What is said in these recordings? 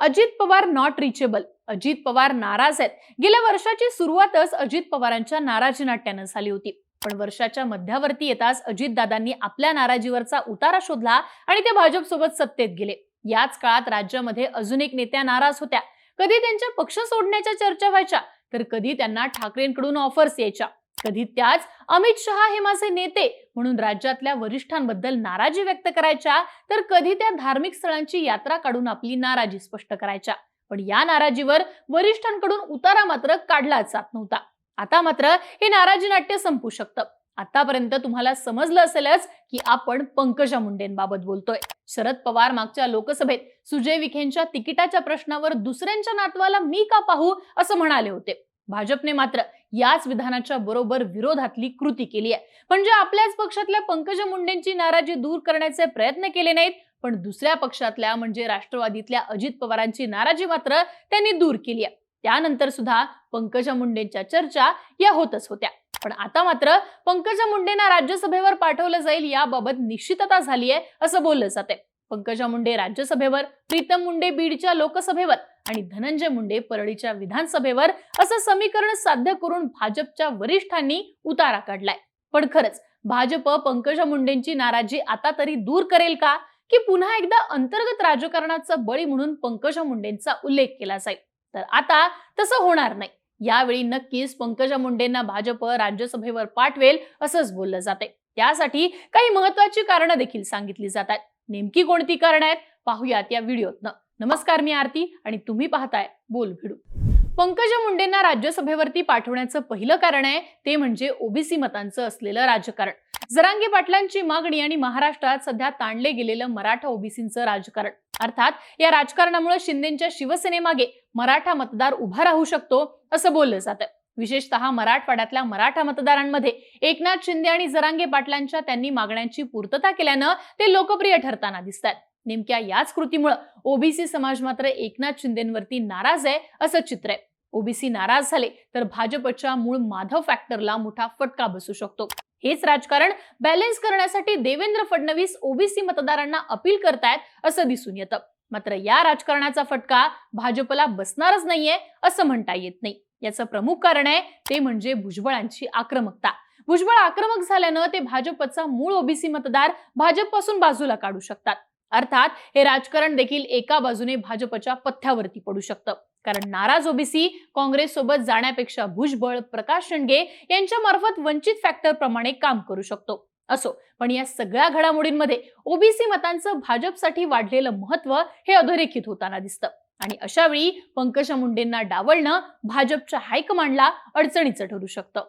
Ajit Pawar not reachable Ajit Pawar नाराज आहेत. गेल्या वर्षाची सुरुवातच अजित पवारांच्या नाराजी नाट्यानं झाली होती. पण वर्षाच्या मध्यावरती येताच अजितदादांनी आपल्या नाराजीवरचा उतारा शोधला आणि ते भाजपसोबत सत्तेत गेले. याच काळात राज्यामध्ये अजून एक नेत्या नाराज होत्या. कधी त्यांच्या पक्ष सोडण्याच्या चर्चा व्हायच्या तर कधी त्यांना ठाकरेंकडून ऑफर्स यायच्या. कधी त्याच अमित शहा हे माझे नेते म्हणून राज्यातल्या वरिष्ठांबद्दल नाराजी व्यक्त करायच्या तर कधी त्या धार्मिक स्थळांची यात्रा काढून आपली नाराजी स्पष्ट करायच्या. पण या नाराजीवर वरिष्ठांकडून उतारा मात्र काढलाच जात नव्हता. आता मात्र हे नाराजी नाट्य संपू शकतं. आतापर्यंत तुम्हाला समजलं असेलच की आपण पंकजा मुंडेंबाबत बोलतोय. शरद पवार मागच्या लोकसभेत सुजय विखेंच्या तिकिटाच्या प्रश्नावर दुसऱ्यांच्या नातवाला मी का पाहू असं म्हणाले होते. भाजपने मात्र याच विधानाच्या बरोबर विरोधातली कृती केली आहे. म्हणजे आपल्याच पक्षातल्या पंकजा मुंडेंची नाराजी दूर करण्याचे प्रयत्न केले नाहीत पण दुसऱ्या पक्षातल्या म्हणजे राष्ट्रवादीतल्या अजित पवारांची नाराजी मात्र त्यांनी दूर केली आहे. त्यानंतर सुद्धा पंकजा मुंडेंच्या चर्चा या होतच होत्या. पण आता मात्र पंकजा मुंडेंना राज्यसभेवर पाठवलं जाईल याबाबत निश्चितता झाली आहे असं बोललं जाते पंकजा मुंडे राज्यसभेवर प्रीतम मुंडे बीडच्या लोकसभेवर आणि धनंजय मुंडे परळीच्या विधानसभेवर असं समीकरण साध्य करून भाजपच्या वरिष्ठांनी उतारा काढलाय. पण खरंच भाजप पंकजा मुंडेंची नाराजी आता तरी दूर करेल का? की पुन्हा एकदा अंतर्गत राजकारणाचा बळी म्हणून पंकजा मुंडेंचा उल्लेख केला जाईल? तर आता तसं होणार नाही. यावेळी नक्कीच पंकजा मुंडेंना भाजप राज्यसभेवर पाठवेल असंच बोललं जाते त्यासाठी काही महत्वाची कारणं देखील सांगितली जातात. नेमकी कोणती कारण आहेत? पाहूयात या व्हिडिओतनं. नमस्कार मी आरती आणि तुम्ही पाहताय बोल भिडू. पंकजा मुंडेंना राज्यसभेवरती पाठवण्याचं पहिलं कारण आहे ते म्हणजे ओबीसी मतांचं असलेलं राजकारण. जरांगे पाटलांची मागणी आणि महाराष्ट्रात सध्या ताणले गेलेलं मराठा ओबीसींचं राजकारण. अर्थात या राजकारणामुळे शिंदेच्या शिवसेनेमागे मराठा मतदार उभा राहू शकतो असं बोललं जातं विशेषतः मराठवाड्यातल्या मराठा मतदारांमध्ये एकनाथ शिंदे आणि जरांगे पाटलांच्या त्यांनी मागण्यांची पूर्तता केल्यानं ते लोकप्रिय ठरताना दिसतात. नेमक्या याच कृतीमुळे ओबीसी समाज मात्र एकनाथ शिंदेवरती नाराज आहे असं चित्र आहे. ओबीसी नाराज झाले तर भाजपच्या मूळ माधव फॅक्टरला मोठा फटका बसू शकतो. हेच राजकारण बॅलेन्स करण्यासाठी देवेंद्र फडणवीस ओबीसी मतदारांना अपील करतायत असं दिसून येतं. मात्र या राजकारणाचा फटका भाजपला बसणारच नाहीये असं म्हणता येत नाही. याचं प्रमुख कारण आहे ते म्हणजे भुजबळांची आक्रमकता. भुजबळ आक्रमक झाल्यानं ते भाजपचा मूळ ओबीसी मतदार भाजपपासून बाजूला काढू शकतात. अर्थात हे राजकारण देखील एका बाजूने भाजपच्या पथ्यावरती पडू शकतं. कारण नाराज ओबीसी काँग्रेस सोबत जाण्यापेक्षा भुजबळ प्रकाश शेंडगे यांच्या मार्फत वंचित फॅक्टर प्रमाणे काम करू शकतो. असो पण या सगळ्या घडामोडींमध्ये ओबीसी मतांचं भाजपसाठी वाढलेलं महत्त्व हे अधोरेखित होताना दिसतं. आणि अशा वेळी पंकजा मुंडेंना डावलणं भाजपच्या हायकमांडला अडचणीचं ठरू शकतं.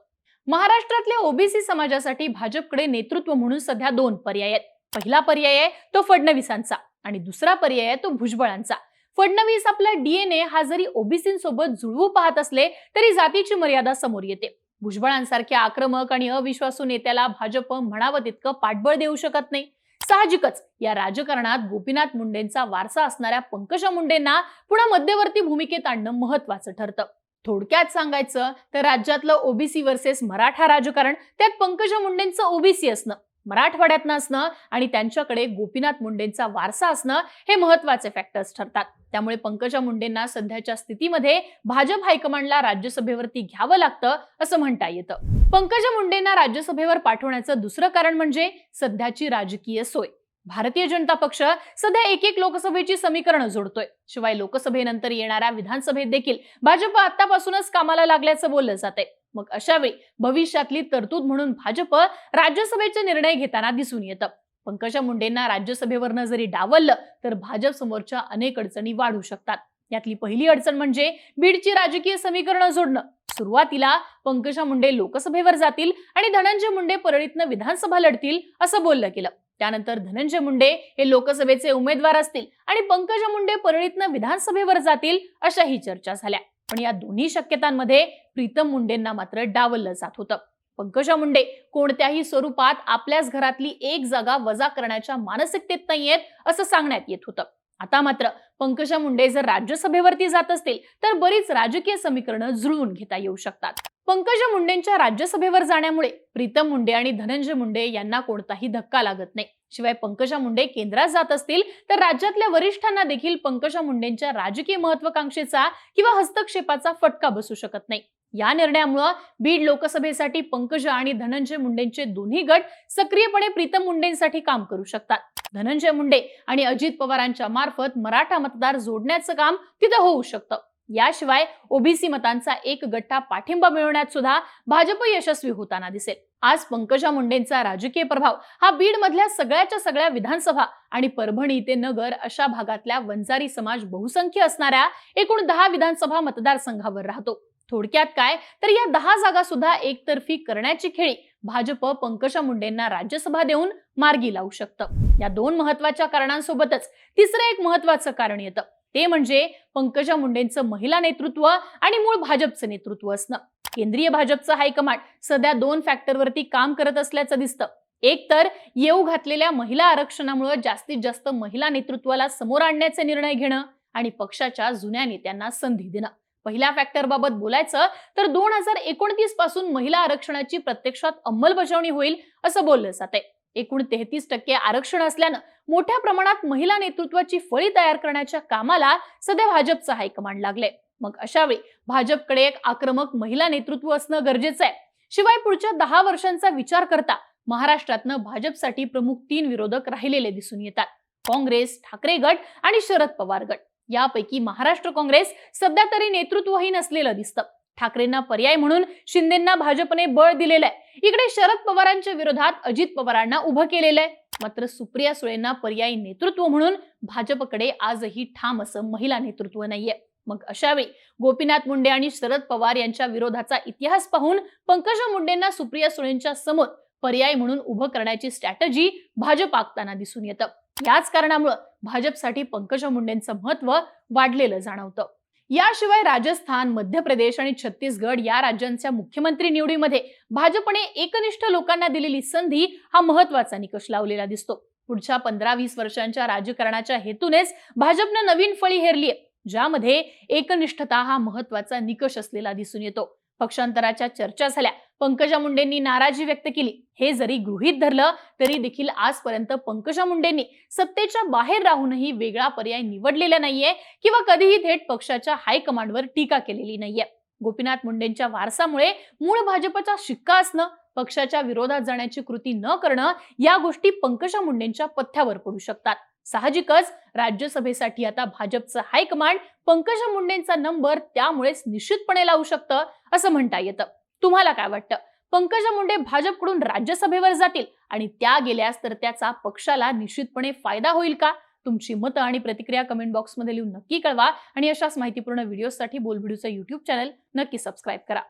महाराष्ट्रातल्या ओबीसी समाजासाठी भाजपकडे नेतृत्व म्हणून सध्या दोन पर्याय आहेत. पहिला पर्याय आहे तो फडणवीसांचा आणि दुसरा पर्याय आहे तो भुजबळांचा. फडणवीस आपला डीएनए हा जरी ओबीसींसोबत जुळवू पाहत असले तरी जातीची मर्यादा समोर येते. भुजबळांसारख्या आक्रमक आणि अविश्वासू नेत्याला भाजप म्हणावं तितकं पाठबळ देऊ शकत नाही. साहजिकच. या राजकारणात गोपीनाथ मुंडेंचा वारसा असणाऱ्या पंकजा मुंडेंना पुन्हा मध्यवर्ती भूमिकेत आणणं महत्वाचं ठरतं. थोडक्यात सांगायचं तर राज्यातलं ओबीसी वर्सेस मराठा राजकारण त्यात पंकजा मुंडेंचं ओबीसी असणं. मराठवाड्यात असणं आणि त्यांच्याकडे गोपीनाथ मुंडेंचा वारसा असणं हे महत्त्वाचे फॅक्टर्स ठरतात. त्यामुळे पंकजा मुंडेंना सध्याच्या स्थितीमध्ये भाजप हायकमांडला राज्यसभेवरती घ्यावं लागतं असं म्हणता येतं. पंकजा मुंडेंना राज्यसभेवर पाठवण्याचं दुसरं कारण म्हणजे सध्याची राजकीय सोय. भारतीय जनता पक्ष सध्या एक एक लोकसभेची समीकरणं जोडतोय. शिवाय लोकसभेनंतर येणाऱ्या विधानसभेत देखील भाजप आतापासूनच कामाला लागल्याचं बोललं जाते मग अशावेळी भविष्यातली तरतूद म्हणून भाजप राज्यसभेचे निर्णय घेताना दिसून येतं. पंकजा मुंडेंना राज्यसभेवरनं जरी डावललं तर भाजप समोरच्या अनेक अडचणी वाढू शकतात. यातली पहिली अडचण म्हणजे बीडची राजकीय समीकरणं जोडणं. सुरुवातीला पंकजा मुंडे लोकसभेवर जातील आणि धनंजय मुंडे परळीतनं विधानसभा लढतील असं बोललं गेलं. त्यानंतर धनंजय मुंडे हे लोकसभेचे उमेदवार असतील आणि पंकजा मुंडे परळीतनं विधानसभेवर जातील अशाही चर्चा झाल्या. पण या दोन्ही शक्यतांमध्ये प्रीतम मुंडेंना मात्र डावललं जात होतं. पंकजा मुंडे कोणत्याही स्वरूपात आपल्याच घरातली एक जागा वजा करण्याच्या मानसिकतेत नाहीयेत असं सांगण्यात येत होतं. आता मात्र पंकजा मुंडे जर राज्यसभेवरती जात असतील तर बरीच राजकीय समीकरणं जुळवून घेता येऊ शकतात. पंकजा मुंडेंच्या राज्यसभेवर जाण्यामुळे प्रीतम मुंडे आणि धनंजय मुंडे यांना कोणताही धक्का लागत नाही. शिवाय पंकजा मुंडे केंद्रात जात असतील तर राज्यातल्या वरिष्ठांना देखील पंकजा मुंडेंच्या राजकीय महत्वाकांक्षेचा किंवा हस्तक्षेपाचा फटका बसू शकत नाही. या निर्णयामुळं बीड लोकसभेसाठी पंकजा आणि धनंजय मुंडेंचे दोन्ही गट सक्रियपणे प्रीतम मुंडेंसाठी काम करू शकतात. धनंजय मुंडे आणि अजित पवारांच्या मार्फत मराठा मतदार जोडण्याचं काम तिथं होऊ शकतं. याशिवाय ओबीसी मतांचा एक गट्टा पाठिंबा मिळवण्यात सुद्धा भाजप यशस्वी होताना दिसेल. आज पंकजा मुंडेंचा राजकीय प्रभाव हा बीड मधल्या सगळ्याच्या सगळ्या विधानसभा आणि परभणी ते नगर अशा भागातल्या वंजारी समाज बहुसंख्य असणाऱ्या एकूण दहा विधानसभा मतदारसंघावर राहतो. थोडक्यात काय? तर या दहा जागा सुद्धा एकतर्फी करण्याची खेळी भाजप पंकजा मुंडेंना राज्यसभा देऊन मार्गी लावू शकतं. या दोन महत्त्वाच्या कारणांसोबतच तिसरं एक महत्वाचं कारण येतं. ते म्हणजे पंकजा मुंडेंचं महिला नेतृत्व आणि मूळ भाजपचं नेतृत्व असणं. केंद्रीय भाजपचं हायकमांड सध्या दोन फॅक्टरवरती काम करत असल्याचं दिसतं. एक तर येऊ घातलेल्या महिला आरक्षणामुळे जास्तीत जास्त महिला नेतृत्वाला समोर आणण्याचे निर्णय घेणं आणि पक्षाच्या जुन्या नेत्यांना संधी देणं. पहिल्या फॅक्टर बाबत बोलायचं तर दोन हजार एकोणतीसपासून महिला आरक्षणाची प्रत्यक्षात अंमलबजावणी होईल असं बोललं जाते एकूण तेहतीस टक्के आरक्षण असल्यानं मोठ्या प्रमाणात महिला नेतृत्वाची फळी तयार करण्याच्या कामाला सध्या भाजपचं हायकमांड लागले मग अशावेळी भाजपकडे एक आक्रमक महिला नेतृत्व असणं गरजेचं आहे. शिवाय पुढच्या दहा वर्षांचा विचार करता महाराष्ट्रातनं भाजपसाठी प्रमुख तीन विरोधक राहिलेले दिसून येतात. काँग्रेस ठाकरे गट आणि शरद पवार गट. यापैकी महाराष्ट्र काँग्रेस सध्या तरी नेतृत्वहीन असलेलं दिसतं. ठाकरेंना पर्याय म्हणून शिंदेना भाजपने बळ दिलेलं आहे. इकडे शरद पवारांच्या विरोधात अजित पवारांना उभं केलेलं आहे मात्र सुप्रिया सुळेंना पर्यायी नेतृत्व म्हणून भाजपकडे आजही ठाम असं महिला नेतृत्व नाहीये. मग अशावेळी गोपीनाथ मुंडे आणि शरद पवार यांच्या विरोधाचा इतिहास पाहून पंकजा मुंडेंना सुप्रिया सुळेंच्या समोर पर्याय म्हणून उभं करण्याची स्ट्रॅटजी भाजप आखताना दिसून येतं. याच कारणामुळं भाजपसाठी पंकजा मुंडेंचं महत्त्व वाढलेलं जाणवतं. याशिवाय राजस्थान मध्य प्रदेश आणि छत्तीसगड या राज्यांच्या मुख्यमंत्री निवडीमध्ये भाजपने एकनिष्ठ लोकांना दिलेली संधी हा महत्त्वाचा निकष लावलेला दिसतो. पुढच्या पंधरा वीस वर्षांच्या राजकारणाच्या हेतूनेच भाजपनं नवीन फळी हेरली ज्यामध्ये एकनिष्ठता हा महत्त्वाचा निकष असलेला दिसून येतो. पक्षांतराच्या चर्चा झाल्या. पंकजा मुंडेंनी नाराजी व्यक्त केली. हे जरी गृहीत धरलं तरी देखील आजपर्यंत पंकजा मुंडेंनी सत्तेच्या बाहेर राहूनही वेगळा पर्याय निवडलेला नाहीये किंवा कधीही थेट पक्षाच्या हायकमांडवर टीका केलेली नाहीये. गोपीनाथ मुंडेंच्या वारसामुळे मूळ भाजपचा शिक्का असणं पक्षाच्या विरोधात जाण्याची कृती न करणं या गोष्टी पंकजा मुंडेंच्या पथ्यावर पडू शकतात. साहजिकच राज्यसभेसाठी आता भाजपचं हायकमांड पंकजा मुंडेंचा नंबर त्यामुळेच निश्चितपणे लावू शकतं असं म्हणता येतं. तुम्हाला काय वाटतं? पंकजा मुंडे भाजपकडून राज्यसभेवर जातील आणि त्या गेल्यास तर त्याचा पक्षाला निश्चितपणे फायदा होईल का? तुमची मतं आणि प्रतिक्रिया कमेंट बॉक्समध्ये लिहून नक्की कळवा आणि अशाच माहितीपूर्ण व्हिडिओसाठी बोलबिडूचं युट्यूब चॅनल नक्की सबस्क्राईब करा.